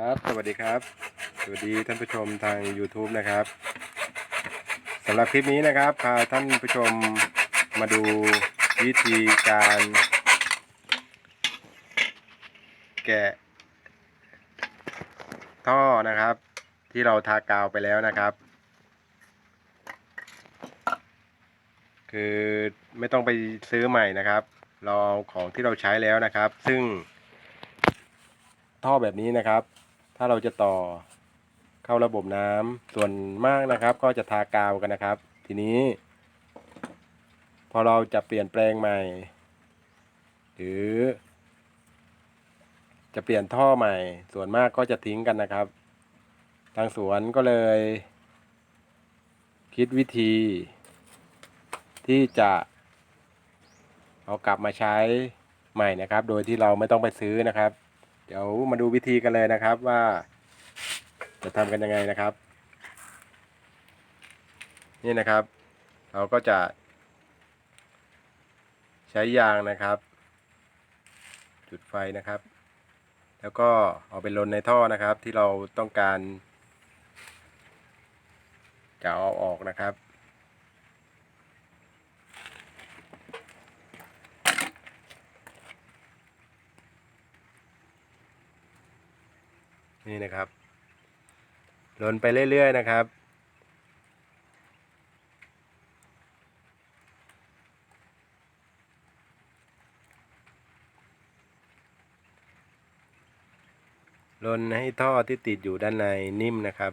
ครับ สวัสดีครับ สวัสดีท่านผู้ชมทาง YouTube นะครับสำหรับคลิปนี้นะครับพาท่านผู้ชมมาดูวิธีการ แกะ ท่อนะครับ ที่เราทากาวไปแล้วนะครับ คือไม่ต้องไปซื้อใหม่นะครับ เราเอาของที่เราใช้แล้วนะครับ ซึ่งท่อแบบนี้นะครับ ถ้าเราจะต่อเข้าระบบน้ำส่วนมากนะครับ ก็จะทากาวกันนะครับ ทีนี้ พอเราจะเปลี่ยนแปลงใหม่ หรือ จะเปลี่ยนท่อใหม่ ส่วนมากก็จะทิ้งกันนะครับ ทางสวนก็เลย คิดวิธี ที่จะเอากลับมาใช้ใหม่นะครับ โดยที่เราไม่ต้องไปซื้อนะครับ เดี๋ยวมาดูวิธีกันเลยนะครับว่า จะทำกันยังไงนะครับ นี่นะครับ เราก็จะ ใช้ยางนะครับ จุดไฟนะครับ แล้วก็เอาไปลนในท่อนะครับที่เราต้องการ จะเอาออกนะครับ นี่นะครับลนไปเรื่อย ๆ นะครับ ลนให้ท่อที่ติดอยู่ด้านในนิ่มนะครับ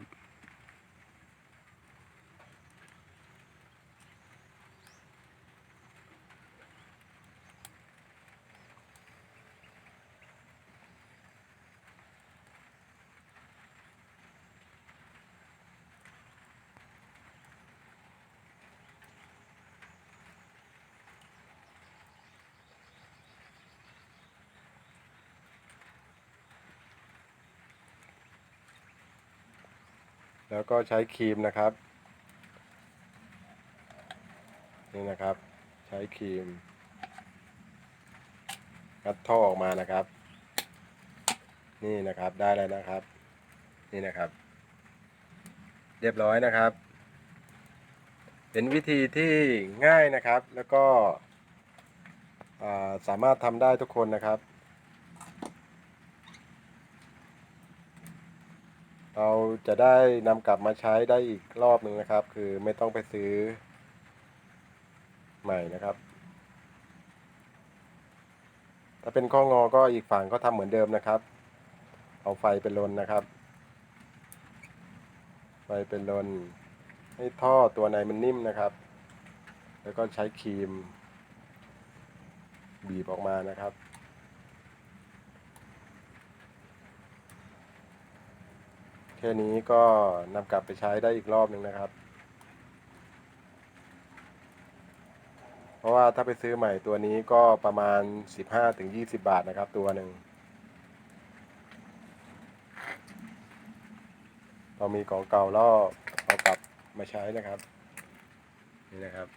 แล้วก็ใช้ครีมนะครับ นี่นะครับ ใช้ครีมงัดท่อออกมานะครับ นี่นะครับได้แล้วนะครับ นี่นะครับ เรียบร้อยนะครับ เป็นวิธีที่ง่ายนะครับ แล้วก็สามารถทำได้ทุกคนนะครับ เราจะได้นำกลับมาใช้ได้อีกรอบหนึ่งนะครับ คือไม่ต้องไปซื้อ ใหม่นะครับ ถ้าเป็นข้องอก็อีกฝั่งก็ทำเหมือนเดิมนะครับ เอาไฟเป็นลนนะครับ ไฟเป็นลน ให้ท่อตัวในมันนิ่มนะครับ แล้วก็ใช้ครีม บีบออกมานะครับ ค่นี้ก็นำกลับไปใช้ได้อีกรอบหนึ่งนะครับ เพราะว่าถ้าไปซื้อใหม่ตัวนี้ก็ประมาณ 15-20 บาทนะครับ ตัวหนึ่งเรามีของเก่าแล้วเอากลับมาใช้นะครับ นี่นะครับ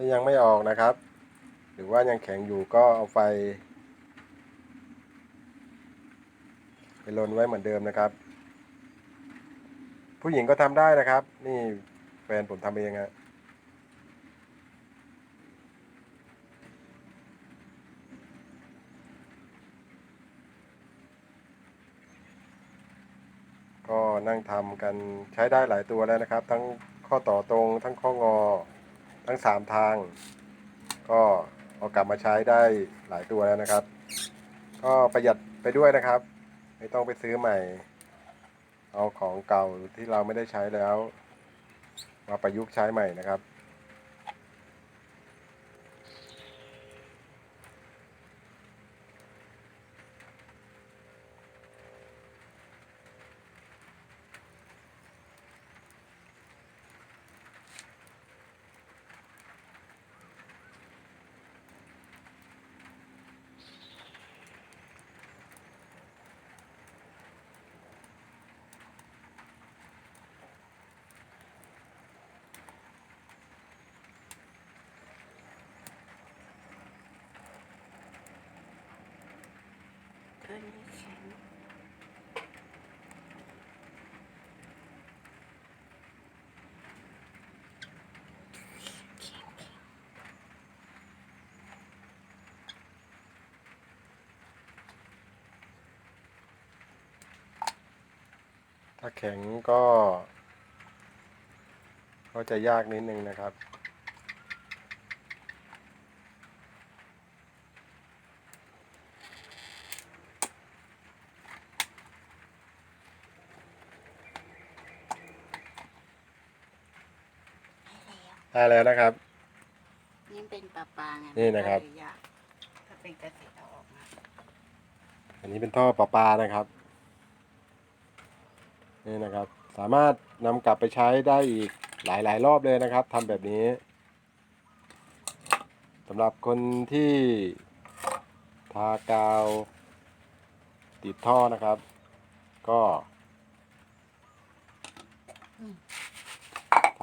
ถ้ายังไม่ออกนะครับ หรือว่ายังแข็งอยู่ก็เอาไฟ ไปลนไว้เหมือนเดิมนะครับ ผู้หญิงก็ทำได้นะครับ นี่แฟนผมทำเองฮะก็นั่งทำกันใช้ได้หลายตัวแล้วนะครับ ทั้งข้อต่อตรงทั้งข้องอ ทั้งสามทาง ก็เอากลับมาใช้ได้หลายตัวแล้วนะครับ ก็ประหยัดไปด้วยนะครับ ไม่ต้องไปซื้อใหม่ เอาของเก่าที่เราไม่ได้ใช้แล้ว มาประยุกต์ใช้ใหม่นะครับ เอ้ยไม่แข็งถ้าแข็งก็ ก็จะยากนิดนึงนะครับ ได้แล้วได้แล้วนะครับ นี่เป็นปลาปลาไงนี่นะครับมัก็เลยยากถ้าเป็นกระติกเอาออกมาอันนี้เป็นท่อประปานะครับ นี่นะครับ สามารถนำกลับไปใช้ได้อีกหลายหลายๆรอบเลยนะครับทำแบบนี้สำหรับคนที่ทากาวติดท่อนะครับ ก็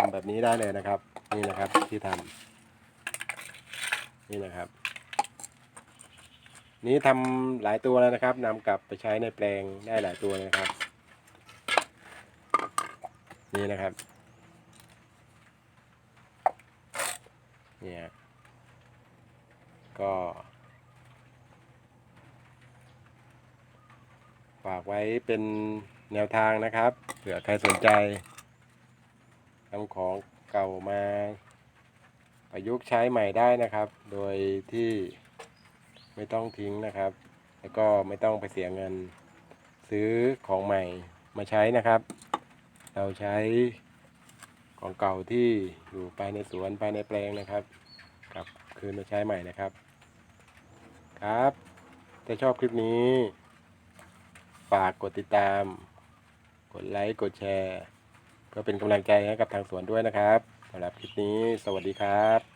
ทำแบบนี้ได้เลยนะครับ นี่นะครับที่ทำนี่นะครับ นี้ทำหลายตัวแล้วนะครับนำกลับไปใช้ในแปลงได้หลายตัวเลยนะครับ นี่นะครับเนี่ยก็ฝากไว้เป็นแนวทางนะครับ เผื่อใครสนใจ นำของเก่ามาประยุกต์ใช้ใหม่ได้นะครับ โดยที่ไม่ต้องทิ้งนะครับ แล้วก็ไม่ต้องไปเสียเงินซื้อของใหม่มาใช้นะครับ เราใช้ของเก่าที่อยู่ภายในสวนภายในแปลงนะครับกลับคืนมาใช้ใหม่นะครับ ครับถ้าชอบคลิปนี้ ฝากกดติดตาม กดไลค์ กดแชร์ ก็เป็นกำลังใจให้กับทางสวนด้วยนะครับสำหรับคลิปนี้ สวัสดีครับ